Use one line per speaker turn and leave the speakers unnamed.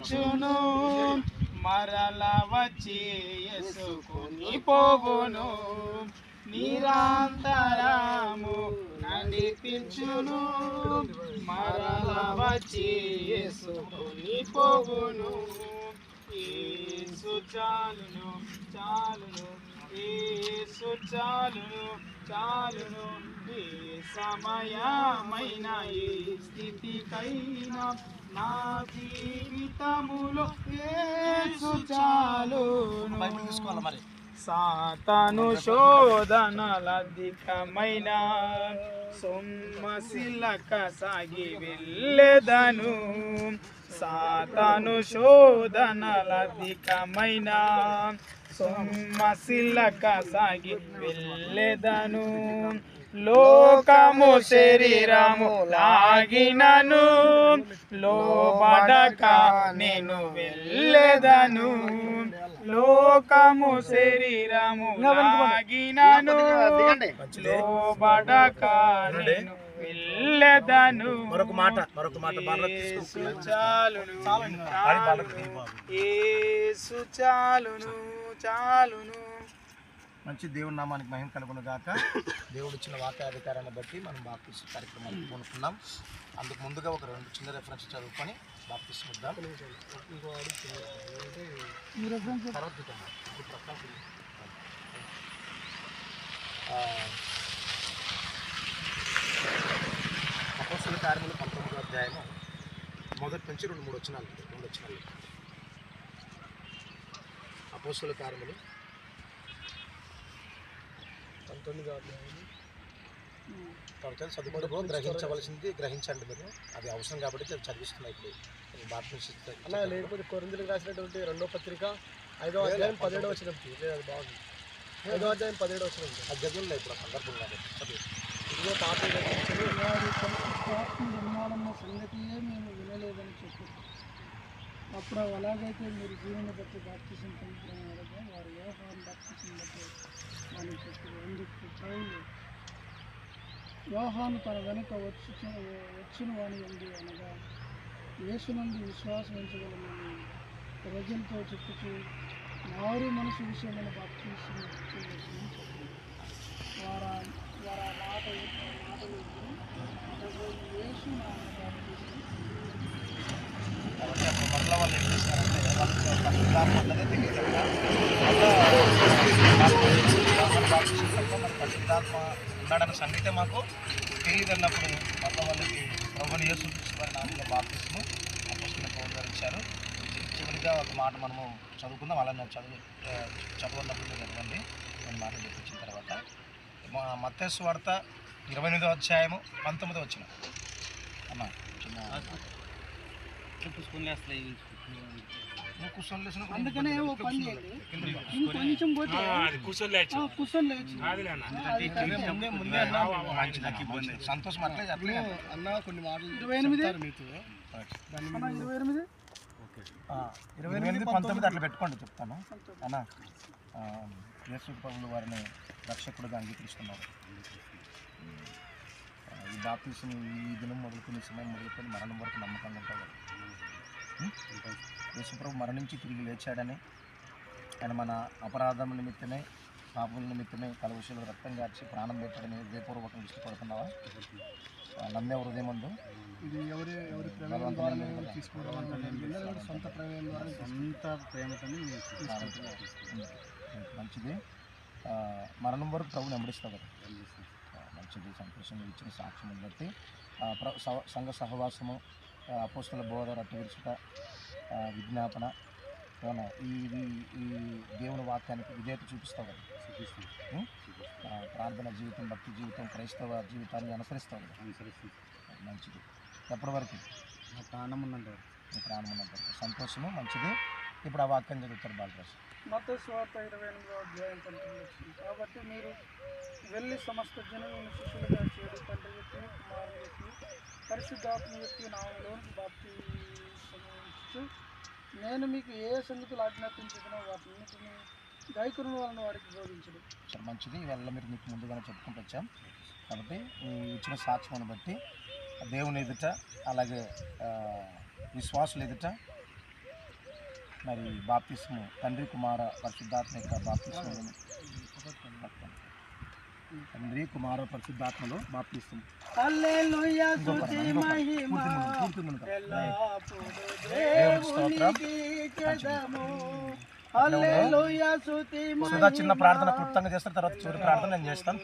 నడిపించును మరల వచ్చి ఎసుకుని పోవును. నిరంతరము నడిపించును. మరల వచ్చి ఎసుకుని పోవును. ఏసు చాలును చాలును. యేసు చాలును చాలును ఏ సమయమైన ఏ స్థితికైనా నా జీవితములో యేసు చాలును.
బైబిల్ తీసుకోవాలి మరి?
సాతాను శోధనలధికమైన సొమ్మసిల్లక సాగి వెళ్ళెదను. సాతాను శోధనలధికమైన సొమ్మసిల్లక సాగి వెళ్ళెదను. లోకము శరీరము లాగినను. లోబడక నేను వెళ్ళెదను. లోకము శరీరము లాగినను. లోబడక నేను వెళ్ళెదను.
మరొక మాట మరొక మాట.
చాలును చాలును. చాలును చాలును.
మంచి దేవుడి నామానికి మహిమ కలుగును గాక. దేవుడు ఇచ్చిన వాక్యాధికారాన్ని బట్టి మనం బాప్తిస్ కార్యక్రమాన్ని పూనుకున్నాం అందుకు ముందుగా ఒక రెండు చిన్న రెఫరెన్స్ చదువుకొని బాప్తిస్ ఇద్దాం. తర్వాత చూద్దాం. ఇప్పుడు ప్రస్తుతానికి ఆ, అపోస్తుల కార్యములు పంతొమ్మిదో అధ్యాయము మొదటి నుంచి రెండు మూడు వచ్చినాలు రెండు వచ్చినాలు. అపోస్తుల కార్యములు. పంతొమ్మిదో అధ్యాయము కాబట్టి చదువుకుంటూ గ్రహించవలసింది గ్రహించండి మీరు. అది అవసరం కాబట్టి చదివిస్తున్నాయి ఇప్పుడు. బాప్తిస్ట్
అలా లేకపోతే కొరిందులకు రాసినటువంటి రెండో పత్రిక ఐదో అధ్యాయం పదిహేడో వచ్చిన అది బాగుంది. ఐదో అధ్యాయం పదిహేడో వచ్చిన
అది చదువులే ఇప్పుడు ఆ సందర్భం కాబట్టి. చదువు
ఇదిగో
వారి ఆత్మ సంగతియే మేము వినలేదని చెప్పు అప్పుడు అలాగైతే మీరు జీవన బట్టి బాప్తిసం పొందుతున్నారుగా వారి వ్యవహారం బాప్తిసం బట్టి మనం చెప్పారు. ఎందుకు పౌలు వ్యవహాను తన వెనుక వచ్చి వచ్చిన వాణి ఉంది అనగా యేసు నుండి విశ్వాసం ఉంచగలమని ప్రజలతో చెప్పుచు మారు మనసు విషయమైన బాప్తిసం చేయవలసిందని చెప్పారు. వారా వారా మాట మాటలు యేసు నా బాప్తిసం
కాబట్టి వాళ్ళు ఏం చేశారంటే వాళ్ళకి పరిశుద్ధాత్మ పరిశుద్ధాత్మ ఉన్నాడన్న సంగతి మాకు తెలియదు అన్నప్పుడు మరలా వాళ్ళకి ప్రభుని యేసు వారి నామంలో బాప్తిస్తూ అపోస్తున్న పౌరుగారు చివరిగా ఒక మాట మనము చదువుకుందాం. అలా నేను చదువు చదువున్నప్పుడు చదవండి. నేను మాట చెప్పించిన తర్వాత. మా మత్స్సు వార్త ఇరవై ఎనిమిదో అధ్యాయము పంతొమ్మిదో వచ్చిన అన్న చిన్న
అందుకనే ఓ పని చేయండి. ఇంకొంచెం పోతే ఆ, కూర్చొని లేచి.
ముందే ముందే అన్నా మంచిది, నాకు ఇబ్బంది. సంతోషం అట్లే అట్లే
అన్న కొన్ని మాటలు
ఇరవై ఎనిమిది? ఇరవై ఎనిమిది?
ఆ, ఇరవై ఎనిమిది పంతొమ్మిది. అట్లా పెట్టుకోండి చెప్తాను. అన్న యేసు ప్రభులు వారిని రక్షకుడుగా అంగీకరిస్తున్నారు. ఈ బాప్తీసుని ఈ దినం మొదలుకొని సమయం మొదలుకొని మరణం వరకు నమ్మకంగా ఉంటారు. యేసుప్రభు మరణించి తిరిగి లేచాడని ఆయన మన అపరాధం నిమిత్తమే పాపముల నిమిత్తమే కలవశలో రక్తం గార్చి ప్రాణం పెట్టడని హృదయపూర్వకంగా ఇష్టపడుతున్నావా? నమ్మే హృదయం ఉందో
ఇది ఎవరి ఎవరి ప్రమేయం ద్వారా తీసుకోవడం సొంత ప్రమేయం ద్వారా సొంత ప్రేమతోని
మంచిది. మరణం వరకు ప్రభుని వెంబడిస్తావు కదా. మంచిది సంతోషంగా ఇచ్చిన సాక్ష్యం బట్టి. సంఘ సహవాసము అపోస్తుల బోధ రట్టు విరుచుట ఆ, విజ్ఞాపన ఈ ఈ- దేవుని వాక్యానికి విధేయత చూపిస్తావు కదా? ప్రార్థన జీవితం భక్తి జీవితం క్రైస్తవ జీవితాన్ని అనుసరిస్తావు కదా? మంచిది. ఎప్పటి వరకు?
నా ప్రాణం ఉన్నంత
ప్రాణం ఉన్నంత వరకు. సంతోషము మంచిది. ఇప్పుడు ఆ వాక్యం చదువుతారు బాలరాజు.
మత స్వార్థ ఇరవై ఎనిమిదో అధ్యాయం కాబట్టి మీరు వెళ్ళి సమస్త జనులను శిష్యులుగా చేరి తండ్రి యొక్క కుమారుని యొక్క పరిశుద్ధాత్మ యొక్క నామలోనికి బాప్తి నేను మీకు ఏ సంగతులు ఆజ్ఞాపించుకున్నా వాటిన్నిటిని గైకురుల వలన వారికి బోధించడు.
సరే మంచిది. ఇవాళ మీరు మీకు ముందుగానే చెప్పుకుంటూ వచ్చాం. కాబట్టి ఇచ్చిన సాక్ష్యాన్ని బట్టి దేవుని ఎదుట అలాగే విశ్వాసుల ఎదుట మరి బాప్తిస్ము తండ్రి కుమార పరిశుద్ధాత్మ యొక్క బాప్తిస్మలను తండ్రి కుమార పరిశుద్ధాత్మలో బాప్తిస్ము చిన్న ప్రార్థన క్లుప్తంగా చేస్తారు తర్వాత చివరి ప్రార్థన నేను చేస్తాను.